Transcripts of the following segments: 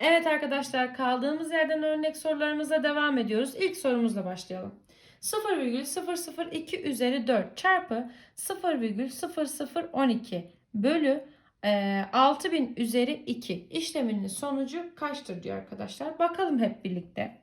Evet arkadaşlar kaldığımız yerden örnek sorularımıza devam ediyoruz. İlk sorumuzla başlayalım. 0,002 üzeri 4 çarpı 0,0012 bölü e, 6000 üzeri 2 işleminin sonucu kaçtır diyor arkadaşlar. Bakalım hep birlikte.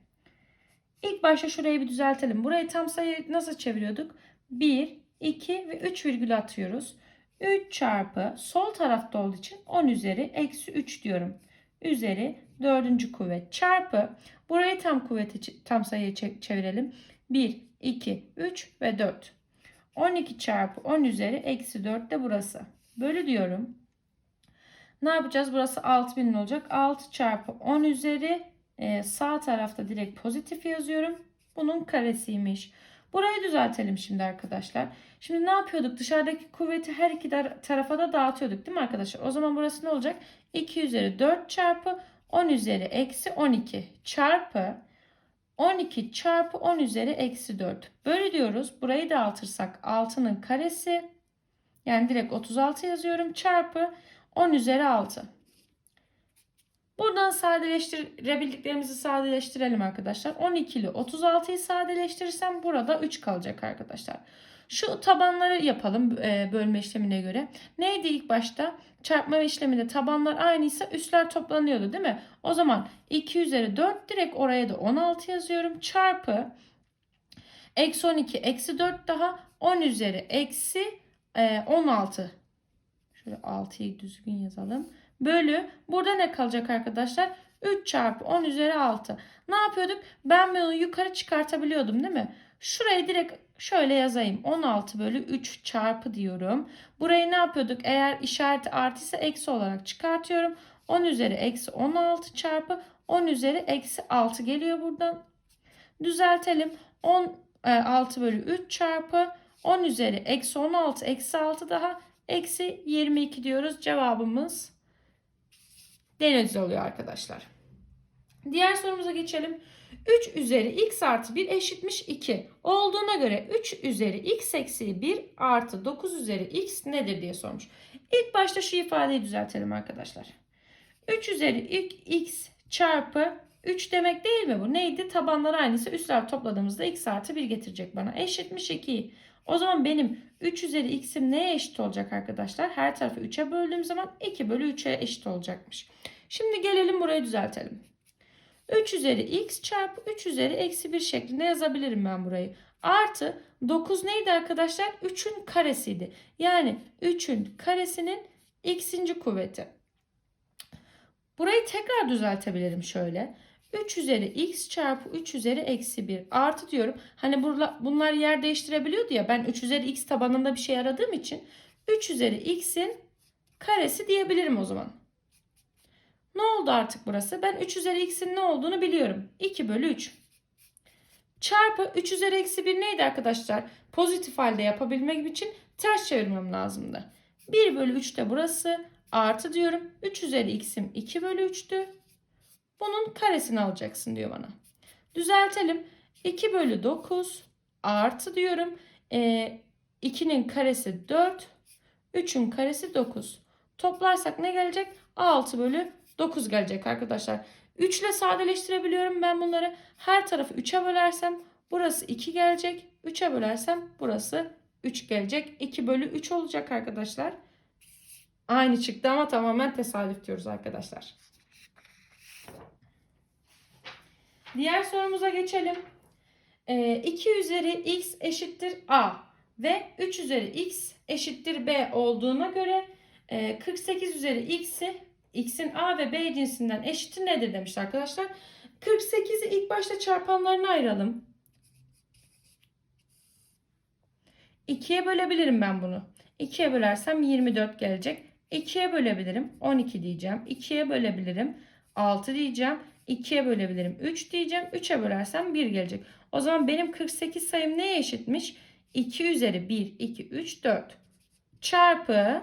İlk başta şurayı bir düzeltelim. Burayı tam sayı nasıl çeviriyorduk? 1, 2 ve 3 virgül atıyoruz. 3 çarpı sol tarafta olduğu için 10 üzeri eksi 3 diyorum. Üzeri dördüncü kuvvet çarpı burayı tam kuvveti tam sayıya çe- çevirelim. 1, 2, 3 ve 4. 12 çarpı 10 üzeri eksi 4 de burası. Bölü diyorum. Ne yapacağız? Burası 6000 olacak. 6 çarpı 10 üzeri e, sağ tarafta direkt pozitif yazıyorum. Bunun karesiymiş. Burayı düzeltelim şimdi arkadaşlar. Şimdi ne yapıyorduk? Dışarıdaki kuvveti her iki tarafa da dağıtıyorduk değil mi arkadaşlar? O zaman burası ne olacak? 2 üzeri 4 çarpı 10 üzeri eksi 12 çarpı 12 çarpı 10 üzeri eksi 4. Böyle diyoruz. Burayı dağıtırsak 6'nın karesi yani direkt 36 yazıyorum çarpı 10 üzeri 6. Buradan sadeleştirebildiklerimizi sadeleştirelim arkadaşlar. 12 ile 36'yı sadeleştirirsem burada 3 kalacak arkadaşlar. Şu tabanları yapalım e, bölme işlemine göre. Neydi ilk başta? Çarpma işleminde tabanlar aynıysa üstler toplanıyordu değil mi? O zaman 2 üzeri 4 direkt oraya da 16 yazıyorum. Çarpı eksi 12 eksi 4 daha 10 üzeri eksi e, 16. Şöyle 6'yı düzgün yazalım. Bölü burada ne kalacak arkadaşlar? 3 çarpı 10 üzeri 6. Ne yapıyorduk? Ben bunu yukarı çıkartabiliyordum değil mi? Şurayı direkt şöyle yazayım. 16 bölü 3 çarpı diyorum. Burayı ne yapıyorduk? Eğer işareti artıysa eksi olarak çıkartıyorum. 10 üzeri eksi 16 çarpı 10 üzeri eksi 6 geliyor buradan. Düzeltelim. 10 6 bölü 3 çarpı 10 üzeri eksi 16 eksi 6 daha eksi 22 diyoruz. Cevabımız deniz oluyor arkadaşlar. Diğer sorumuza geçelim. 3 üzeri x artı 1 eşitmiş 2 olduğuna göre 3 üzeri x eksi 1 artı 9 üzeri x nedir diye sormuş. İlk başta şu ifadeyi düzeltelim arkadaşlar. 3 üzeri x çarpı 3 demek değil mi bu? Neydi? Tabanlar aynıysa üstler topladığımızda x artı 1 getirecek bana. Eşitmiş 2. O zaman benim 3 üzeri x'im neye eşit olacak arkadaşlar? Her tarafı 3'e böldüğüm zaman 2 bölü 3'e eşit olacakmış. Şimdi gelelim burayı düzeltelim. 3 üzeri x çarpı 3 üzeri eksi 1 şeklinde yazabilirim ben burayı. Artı 9 neydi arkadaşlar? 3'ün karesiydi. Yani 3'ün karesinin x'inci kuvveti. Burayı tekrar düzeltebilirim şöyle. 3 üzeri x çarpı 3 üzeri eksi 1 artı diyorum. Hani bunlar yer değiştirebiliyordu ya ben 3 üzeri x tabanında bir şey aradığım için 3 üzeri x'in karesi diyebilirim o zaman. Ne oldu artık burası? Ben 3 üzeri x'in ne olduğunu biliyorum. 2 bölü 3. Çarpı 3 üzeri eksi 1 neydi arkadaşlar? Pozitif halde yapabilmek için ters çevirmem lazımdı. 1 bölü 3 de burası. Artı diyorum. 3 üzeri x'im 2 bölü 3'tü. Bunun karesini alacaksın diyor bana. Düzeltelim. 2 bölü 9 artı diyorum. E, 2'nin karesi 4. 3'ün karesi 9. Toplarsak ne gelecek? 6 bölü 9 gelecek arkadaşlar. 3 ile sadeleştirebiliyorum ben bunları. Her tarafı 3'e bölersem burası 2 gelecek. 3'e bölersem burası 3 gelecek. 2 bölü 3 olacak arkadaşlar. Aynı çıktı ama tamamen tesadüf diyoruz arkadaşlar. Diğer sorumuza geçelim. E, 2 üzeri x eşittir a ve 3 üzeri x eşittir b olduğuna göre e, 48 üzeri x'i x'in a ve b cinsinden eşiti nedir demiş arkadaşlar. 48'i ilk başta çarpanlarına ayıralım. 2'ye bölebilirim ben bunu. 2'ye bölersem 24 gelecek. 2'ye bölebilirim. 12 diyeceğim. 2'ye bölebilirim. 6 diyeceğim. 2'ye bölebilirim. 3 diyeceğim. 3'e bölersem 1 gelecek. O zaman benim 48 sayım neye eşitmiş? 2 üzeri 1, 2, 3, 4 çarpı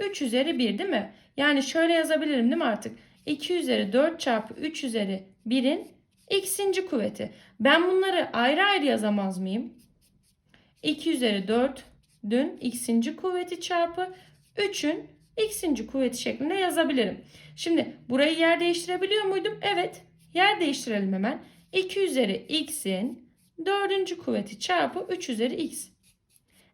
3 üzeri 1 değil mi? Yani şöyle yazabilirim değil mi artık? 2 üzeri 4 çarpı 3 üzeri 1'in x'inci kuvveti. Ben bunları ayrı ayrı yazamaz mıyım? 2 üzeri 4 dün x'inci kuvveti çarpı 3'ün x'inci kuvveti şeklinde yazabilirim. Şimdi burayı yer değiştirebiliyor muydum? Evet. Yer değiştirelim hemen. 2 üzeri x'in dördüncü kuvveti çarpı 3 üzeri x.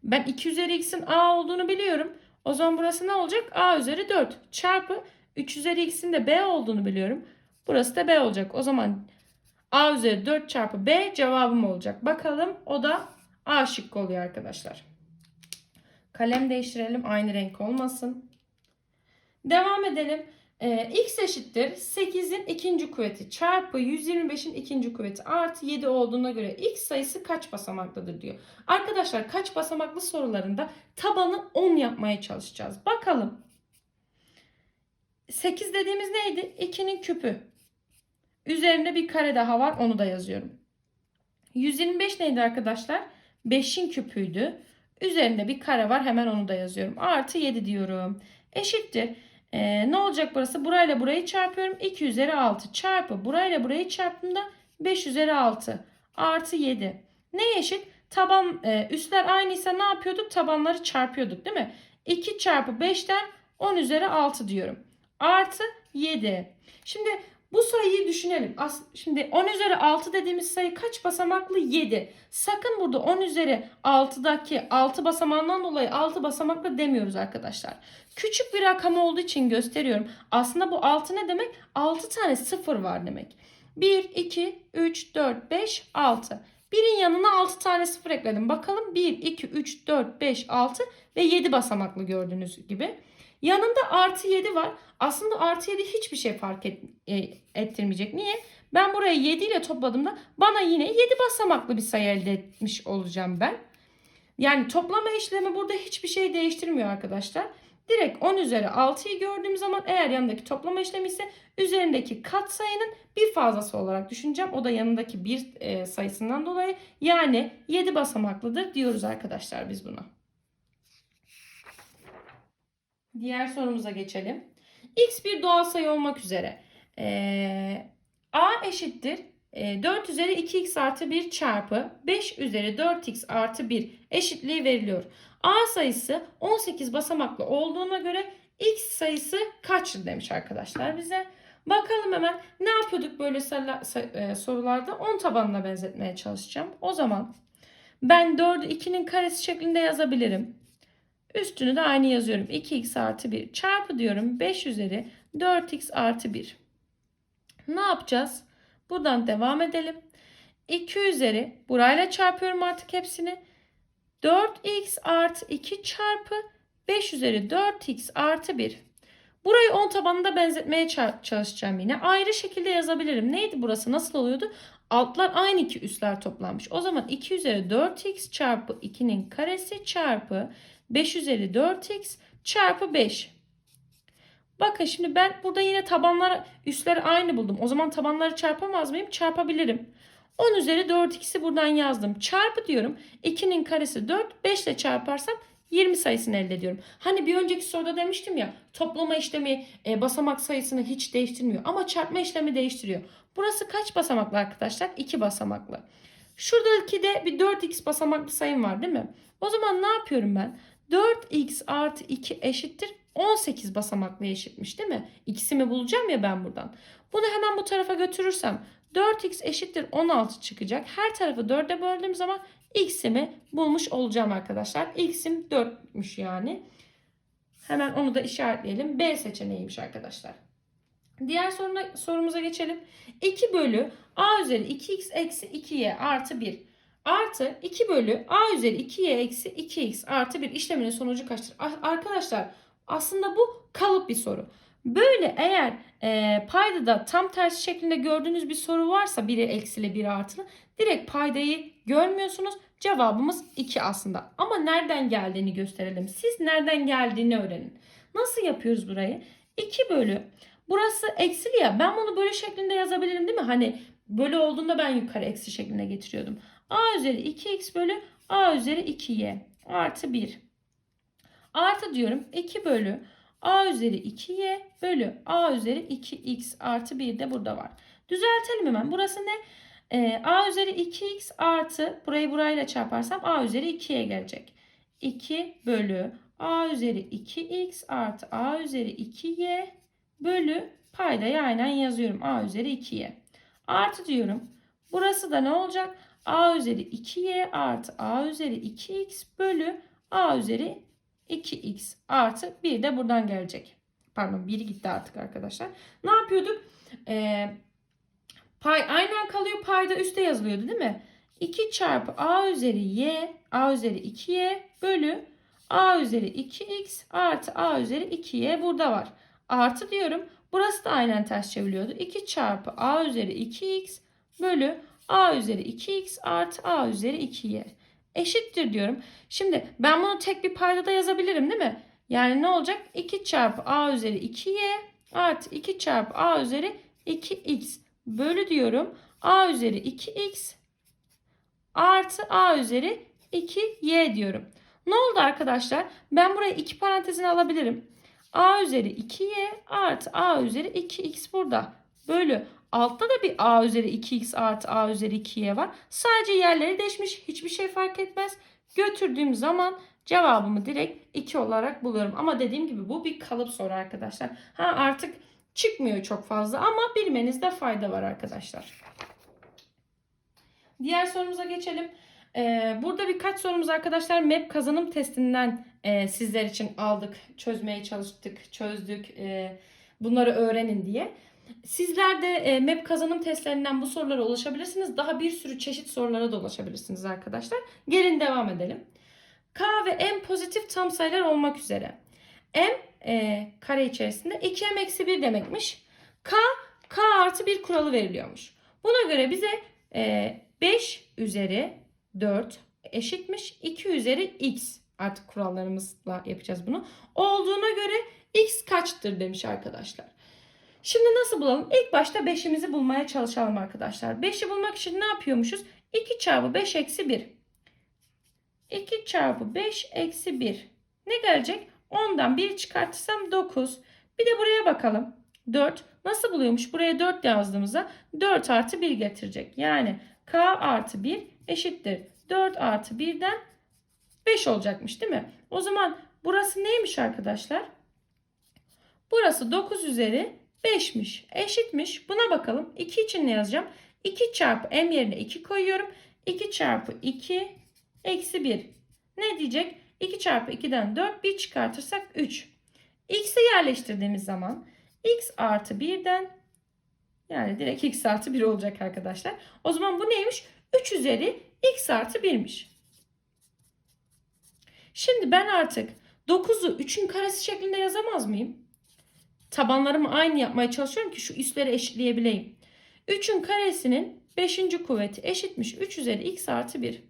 Ben 2 üzeri x'in a olduğunu biliyorum. O zaman burası ne olacak? a üzeri 4 çarpı 3 üzeri x'in de b olduğunu biliyorum. Burası da b olacak. O zaman a üzeri 4 çarpı b cevabım olacak. Bakalım o da a şıkkı oluyor arkadaşlar. Kalem değiştirelim aynı renk olmasın. Devam edelim. Ee, x eşittir 8'in ikinci kuvveti çarpı 125'in ikinci kuvveti artı 7 olduğuna göre x sayısı kaç basamaklıdır diyor. Arkadaşlar kaç basamaklı sorularında tabanı 10 yapmaya çalışacağız. Bakalım. 8 dediğimiz neydi? 2'nin küpü. Üzerinde bir kare daha var onu da yazıyorum. 125 neydi arkadaşlar? 5'in küpüydü. Üzerinde bir kare var hemen onu da yazıyorum. Artı 7 diyorum. Eşittir. Ee, ne olacak burası? Burayla burayı çarpıyorum. 2 üzeri 6 çarpı burayla burayı çarptığımda 5 üzeri 6 artı 7. Ne eşit? Taban e, üstler aynıysa ne yapıyorduk? Tabanları çarpıyorduk değil mi? 2 çarpı 5'ten 10 üzeri 6 diyorum. Artı 7. Şimdi bu sayıyı düşünelim. As Şimdi 10 üzeri 6 dediğimiz sayı kaç basamaklı? 7. Sakın burada 10 üzeri 6'daki 6 basamağından dolayı 6 basamaklı demiyoruz arkadaşlar. Küçük bir rakam olduğu için gösteriyorum. Aslında bu 6 ne demek? 6 tane sıfır var demek. 1, 2, 3, 4, 5, 6. Birin yanına 6 tane sıfır ekledim. Bakalım 1, 2, 3, 4, 5, 6 ve 7 basamaklı gördüğünüz gibi. Yanında artı 7 var. Aslında artı 7 hiçbir şey fark et, e, ettirmeyecek. Niye? Ben burayı 7 ile topladığımda bana yine 7 basamaklı bir sayı elde etmiş olacağım ben. Yani toplama işlemi burada hiçbir şey değiştirmiyor arkadaşlar. Direkt 10 üzeri 6'yı gördüğüm zaman eğer yanındaki toplama işlemi ise üzerindeki katsayının bir fazlası olarak düşüneceğim. O da yanındaki bir e, sayısından dolayı yani 7 basamaklıdır diyoruz arkadaşlar biz buna. Diğer sorumuza geçelim. X bir doğal sayı olmak üzere. Ee, A eşittir. e, 4 üzeri 2x artı 1 çarpı 5 üzeri 4x artı 1 eşitliği veriliyor. A sayısı 18 basamaklı olduğuna göre x sayısı kaçtır demiş arkadaşlar bize. Bakalım hemen ne yapıyorduk böyle e, sorularda 10 tabanına benzetmeye çalışacağım. O zaman ben 4'ü 2'nin karesi şeklinde yazabilirim. Üstünü de aynı yazıyorum. 2x artı 1 çarpı diyorum. 5 üzeri 4x artı 1. Ne yapacağız? Buradan devam edelim. 2 üzeri burayla çarpıyorum artık hepsini. 4x artı 2 çarpı 5 üzeri 4x artı 1. Burayı 10 tabanında benzetmeye çalışacağım yine. Ayrı şekilde yazabilirim. Neydi burası? Nasıl oluyordu? Altlar aynı ki üstler toplanmış. O zaman 2 üzeri 4x çarpı 2'nin karesi çarpı 5 üzeri 4x çarpı 5. Bakın şimdi ben burada yine tabanlar üstler aynı buldum. O zaman tabanları çarpamaz mıyım? Çarpabilirim. 10 üzeri 4x'i buradan yazdım. Çarpı diyorum. 2'nin karesi 4. 5 ile çarparsam 20 sayısını elde ediyorum. Hani bir önceki soruda demiştim ya toplama işlemi e, basamak sayısını hiç değiştirmiyor. Ama çarpma işlemi değiştiriyor. Burası kaç basamaklı arkadaşlar? 2 basamaklı. Şuradaki de bir 4x basamaklı sayım var değil mi? O zaman ne yapıyorum ben? 4x artı 2 eşittir 18 basamaklı eşitmiş değil mi? İkisini bulacağım ya ben buradan. Bunu hemen bu tarafa götürürsem 4x eşittir 16 çıkacak. Her tarafı 4'e böldüğüm zaman x'imi bulmuş olacağım arkadaşlar. x'im 4'müş yani. Hemen onu da işaretleyelim. B seçeneğiymiş arkadaşlar. Diğer soruna, sorumuza geçelim. 2 bölü a üzeri 2x eksi 2y artı 1 artı 2 bölü a üzeri 2y eksi 2x artı 1 işleminin sonucu kaçtır? Arkadaşlar aslında bu kalıp bir soru. Böyle eğer e, payda da tam tersi şeklinde gördüğünüz bir soru varsa biri eksili biri artılı direkt paydayı görmüyorsunuz. Cevabımız 2 aslında. Ama nereden geldiğini gösterelim. Siz nereden geldiğini öğrenin. Nasıl yapıyoruz burayı? 2 bölü. Burası eksili ya. Ben bunu böyle şeklinde yazabilirim değil mi? Hani böyle olduğunda ben yukarı eksi şeklinde getiriyordum. A üzeri 2x bölü a üzeri 2y artı 1. Artı diyorum 2 bölü a üzeri 2y bölü a üzeri 2x artı 1 de burada var. Düzeltelim hemen. Burası ne? Ee, a üzeri 2x artı burayı burayla çarparsam a üzeri 2'ye gelecek. 2 bölü a üzeri 2x artı a üzeri 2y bölü paydayı aynen yazıyorum. a üzeri 2y. Artı diyorum. Burası da ne olacak? A üzeri 2y artı a üzeri 2x bölü a üzeri 2x artı 1 de buradan gelecek. Pardon 1 gitti artık arkadaşlar. Ne yapıyorduk? Ee, pay aynen kalıyor. Payda üstte yazılıyordu değil mi? 2 çarpı a üzeri y a üzeri 2y bölü a üzeri 2x artı a üzeri 2y burada var. Artı diyorum. Burası da aynen ters çeviriyordu. 2 çarpı a üzeri 2x bölü a üzeri 2x artı a üzeri 2y eşittir diyorum. Şimdi ben bunu tek bir paydada yazabilirim değil mi? Yani ne olacak? 2 çarpı a üzeri 2y artı 2 çarpı a üzeri 2x bölü diyorum. a üzeri 2x artı a üzeri 2y diyorum. Ne oldu arkadaşlar? Ben buraya iki parantezini alabilirim. a üzeri 2y artı a üzeri 2x burada. Bölü altta da bir a üzeri 2x artı a üzeri 2y var. Sadece yerleri değişmiş. Hiçbir şey fark etmez. Götürdüğüm zaman cevabımı direkt 2 olarak buluyorum. Ama dediğim gibi bu bir kalıp soru arkadaşlar. Ha artık çıkmıyor çok fazla ama bilmenizde fayda var arkadaşlar. Diğer sorumuza geçelim. Ee, burada birkaç sorumuz arkadaşlar MEP kazanım testinden e, sizler için aldık, çözmeye çalıştık, çözdük. E, bunları öğrenin diye. Sizler de e, MEP kazanım testlerinden bu sorulara ulaşabilirsiniz. Daha bir sürü çeşit sorulara da ulaşabilirsiniz arkadaşlar. Gelin devam edelim. K ve M pozitif tam sayılar olmak üzere. M e, kare içerisinde 2M eksi 1 demekmiş. K, K artı 1 kuralı veriliyormuş. Buna göre bize e, 5 üzeri 4 eşitmiş 2 üzeri x artık kurallarımızla yapacağız bunu. Olduğuna göre x kaçtır demiş arkadaşlar. Şimdi nasıl bulalım? İlk başta 5'imizi bulmaya çalışalım arkadaşlar. 5'i bulmak için ne yapıyormuşuz? 2 çarpı 5 eksi 1. 2 çarpı 5 eksi 1. Ne gelecek? 10'dan 1 çıkartırsam 9. Bir de buraya bakalım. 4. Nasıl buluyormuş? Buraya 4 yazdığımızda 4 artı 1 getirecek. Yani k artı 1 eşittir. 4 artı 1'den 5 olacakmış değil mi? O zaman burası neymiş arkadaşlar? Burası 9 üzeri 5'miş. Eşitmiş. Buna bakalım. 2 için ne yazacağım? 2 çarpı m yerine 2 koyuyorum. 2 çarpı 2 eksi 1. Ne diyecek? 2 çarpı 2'den 4 1 çıkartırsak 3. X'i yerleştirdiğimiz zaman x artı 1'den yani direkt x artı 1 olacak arkadaşlar. O zaman bu neymiş? 3 üzeri x artı 1'miş. Şimdi ben artık 9'u 3'ün karesi şeklinde yazamaz mıyım? Tabanlarımı aynı yapmaya çalışıyorum ki şu üstleri eşitleyebileyim. 3'ün karesinin 5. kuvveti eşitmiş 3 üzeri x artı 1.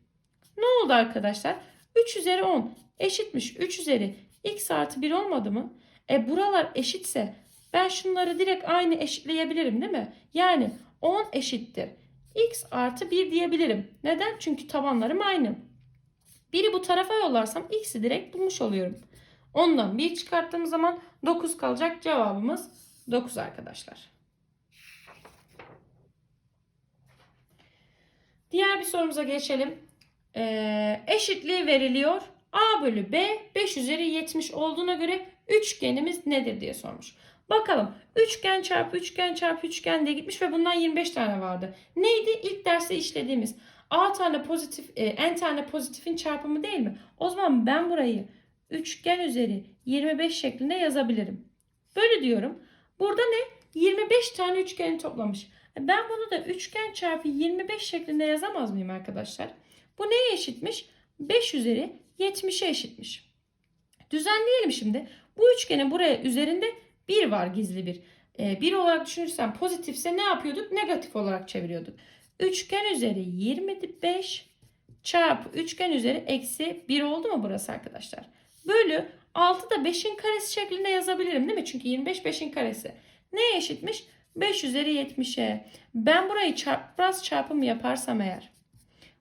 Ne oldu arkadaşlar? 3 üzeri 10 eşitmiş 3 üzeri x artı 1 olmadı mı? E buralar eşitse ben şunları direkt aynı eşitleyebilirim değil mi? Yani 10 eşittir. x artı 1 diyebilirim. Neden? Çünkü tabanlarım aynı. Biri bu tarafa yollarsam x'i direkt bulmuş oluyorum. Ondan 1 çıkarttığım zaman 9 kalacak. Cevabımız 9 arkadaşlar. Diğer bir sorumuza geçelim. Ee, eşitliği veriliyor. A bölü B 5 üzeri 70 olduğuna göre üçgenimiz nedir diye sormuş. Bakalım üçgen çarpı üçgen çarpı üçgen diye gitmiş ve bundan 25 tane vardı. Neydi? İlk derste işlediğimiz A tane pozitif, e, n tane pozitifin çarpımı değil mi? O zaman ben burayı üçgen üzeri 25 şeklinde yazabilirim. Böyle diyorum. Burada ne? 25 tane üçgeni toplamış. E, Ben bunu da üçgen çarpı 25 şeklinde yazamaz mıyım arkadaşlar? Bu neye eşitmiş? 5 üzeri 70'e eşitmiş. Düzenleyelim şimdi. Bu üçgenin buraya üzerinde 1 var gizli bir. 1 olarak düşünürsem pozitifse ne yapıyorduk? Negatif olarak çeviriyorduk. Üçgen üzeri 25 çarpı üçgen üzeri eksi 1 oldu mu burası arkadaşlar? Bölü 6 da 5'in karesi şeklinde yazabilirim değil mi? Çünkü 25 5'in karesi. Neye eşitmiş? 5 üzeri 70'e. Ben burayı çarpraz çarpımı yaparsam eğer.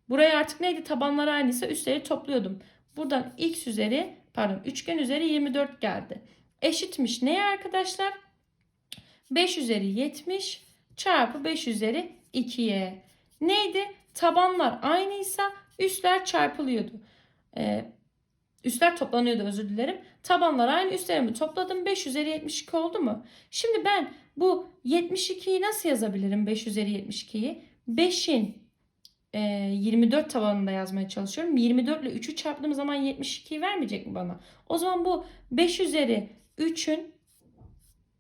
Buraya artık neydi? Tabanlar aynıysa üstleri topluyordum. Buradan x üzeri pardon üçgen üzeri 24 geldi. Eşitmiş neye arkadaşlar? 5 üzeri 70 çarpı 5 üzeri 2'ye. Neydi? Tabanlar aynıysa üstler çarpılıyordu. Ee, Üstler toplanıyordu özür dilerim. Tabanlar aynı üstlerimi topladım. 5 üzeri 72 oldu mu? Şimdi ben bu 72'yi nasıl yazabilirim 5 üzeri 72'yi? 5'in e, 24 tabanında yazmaya çalışıyorum. 24 ile 3'ü çarptığım zaman 72'yi vermeyecek mi bana? O zaman bu 5 üzeri 3'ün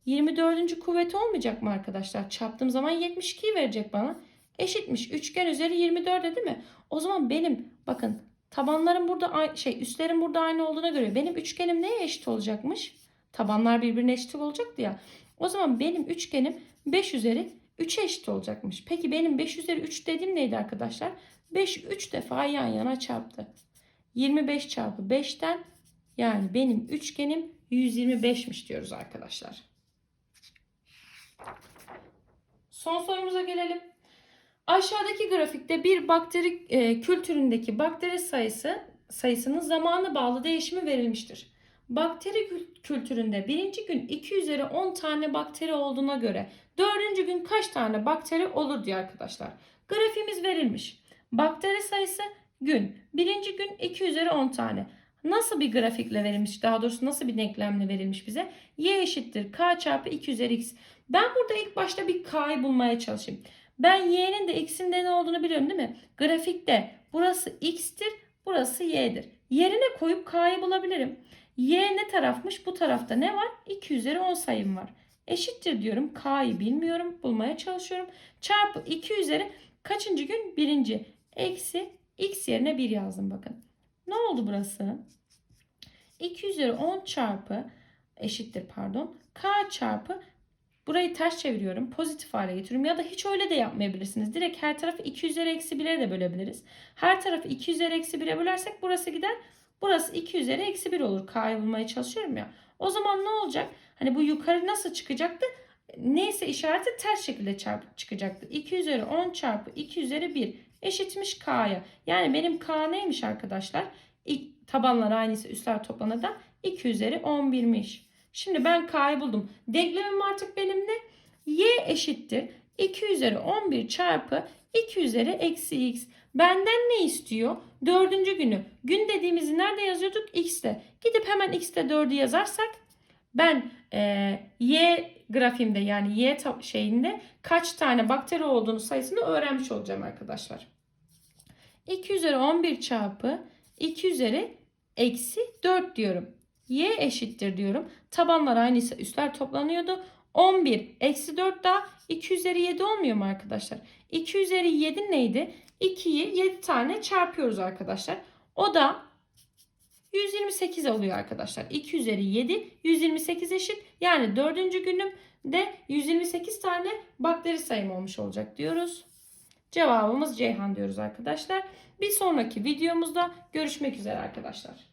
24. kuvveti olmayacak mı arkadaşlar? Çarptığım zaman 72'yi verecek bana. Eşitmiş. Üçgen üzeri 24 değil mi? O zaman benim bakın tabanlarım burada ay- şey üstlerim burada aynı olduğuna göre benim üçgenim neye eşit olacakmış? Tabanlar birbirine eşit olacaktı ya. O zaman benim üçgenim 5 üzeri 3'e eşit olacakmış. Peki benim 5 üzeri 3 dediğim neydi arkadaşlar? 5 3 defa yan yana çarptı. 25 çarpı 5'ten yani benim üçgenim 125'miş diyoruz arkadaşlar. Son sorumuza gelelim. Aşağıdaki grafikte bir bakteri e, kültüründeki bakteri sayısı sayısının zamana bağlı değişimi verilmiştir. Bakteri kül- kültüründe birinci gün 2 üzeri 10 tane bakteri olduğuna göre dördüncü gün kaç tane bakteri olur diye arkadaşlar. Grafiğimiz verilmiş. Bakteri sayısı gün. Birinci gün 2 üzeri 10 tane. Nasıl bir grafikle verilmiş? Daha doğrusu nasıl bir denklemle verilmiş bize? Y eşittir k çarpı 2 üzeri x. Ben burada ilk başta bir k'yı bulmaya çalışayım. Ben y'nin de x'in de ne olduğunu biliyorum değil mi? Grafikte burası x'tir, burası y'dir. Yerine koyup k'yı bulabilirim. Y ne tarafmış? Bu tarafta ne var? 2 üzeri 10 sayım var. Eşittir diyorum. K'yı bilmiyorum. Bulmaya çalışıyorum. Çarpı 2 üzeri kaçıncı gün? Birinci. Eksi x yerine 1 yazdım bakın. Ne oldu burası? 2 üzeri 10 çarpı eşittir pardon. K çarpı burayı ters çeviriyorum. Pozitif hale getiriyorum. Ya da hiç öyle de yapmayabilirsiniz. Direkt her tarafı 2 üzeri eksi 1'e de bölebiliriz. Her tarafı 2 üzeri eksi 1'e bölersek burası gider. Burası 2 üzeri eksi 1 olur. K'yı bulmaya çalışıyorum ya. O zaman ne olacak? Hani bu yukarı nasıl çıkacaktı? Neyse işareti ters şekilde çarpıp çıkacaktı. 2 üzeri 10 çarpı 2 üzeri 1 eşitmiş K'ya. Yani benim K neymiş arkadaşlar? İlk tabanlar aynıysa üstler toplanır da 2 üzeri 11'miş. Şimdi ben K'yı buldum. Denklemim artık benim ne? Y eşittir. 2 üzeri 11 çarpı 2 üzeri eksi x. Benden ne istiyor? Dördüncü günü. Gün dediğimizi nerede yazıyorduk? X'te. Gidip hemen X'te 4'ü yazarsak ben e, Y grafiğimde yani Y şeyinde kaç tane bakteri olduğunu sayısını öğrenmiş olacağım arkadaşlar. 2 üzeri 11 çarpı 2 üzeri eksi 4 diyorum. Y eşittir diyorum. Tabanlar aynıysa üstler toplanıyordu. 11 eksi 4 daha 2 üzeri 7 olmuyor mu arkadaşlar? 2 üzeri 7 neydi? 2'yi 7 tane çarpıyoruz arkadaşlar. O da 128 oluyor arkadaşlar. 2 üzeri 7 128 eşit. Yani dördüncü günümde 128 tane bakteri sayım olmuş olacak diyoruz. Cevabımız Ceyhan diyoruz arkadaşlar. Bir sonraki videomuzda görüşmek üzere arkadaşlar.